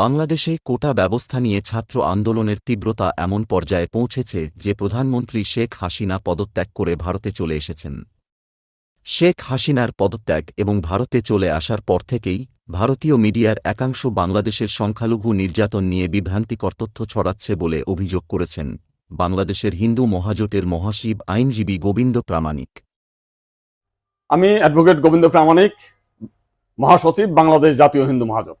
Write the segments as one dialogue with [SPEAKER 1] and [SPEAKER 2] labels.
[SPEAKER 1] বাংলাদেশে কোটা ব্যবস্থা নিয়ে ছাত্র আন্দোলনের তীব্রতা এমন পর্যায়ে পৌঁছেছে যে প্রধানমন্ত্রী শেখ হাসিনা পদত্যাগ করে ভারতে চলে এসেছেন। শেখ হাসিনার পদত্যাগ এবং ভারতে চলে আসার পর থেকেই ভারতীয় মিডিয়ার একাংশ বাংলাদেশের সংখ্যালঘু নির্যাতন নিয়ে বিভ্রান্তিকর তথ্য ছড়াচ্ছে বলে অভিযোগ করেছেন বাংলাদেশের হিন্দু মহাজোটের মহাশিব আইনজীবী গোবিন্দ প্রামাণিক।
[SPEAKER 2] আমি অ্যাডভোকেট গোবিন্দ প্রামাণিক, মহাসচিব, বাংলাদেশ জাতীয় হিন্দু মহাজোট।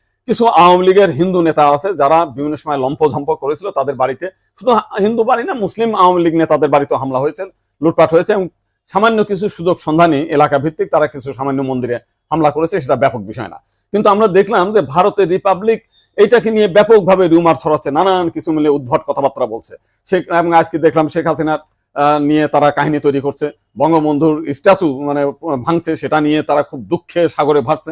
[SPEAKER 2] কিছু আওয়ামী লীগের হিন্দু নেতা আছে যারা বিভিন্ন সময় লম্পঝম্প করেছিল তাদের বাড়িতে। শুধু হিন্দু বাড়ি না, মুসলিম আওয়ামী লীগ নেতাদের বাড়িতে হামলা হয়েছে, লুটপাট হয়েছে এবং সামান্য কিছু সুযোগ সন্ধানী এলাকা ভিত্তিক তারা কিছু সামান্য মন্দিরে হামলা করেছে, সেটা ব্যাপক বিষয় না। কিন্তু আমরা দেখলাম যে ভারতের রিপাবলিক এইটাকে নিয়ে ব্যাপকভাবে রিউমার ছড়াচ্ছে, নানান কিছু মিলে উদ্ভট কথাবার্তা বলছে। সে এবং আজকে দেখলাম শেখ হাসিনার নিয়ে তারা কাহিনী তৈরি করছে, বঙ্গবন্ধুর স্ট্যাচু মানে ভাঙছে, সেটা নিয়ে তারা খুব দুঃখে সাগরে ভাসছে।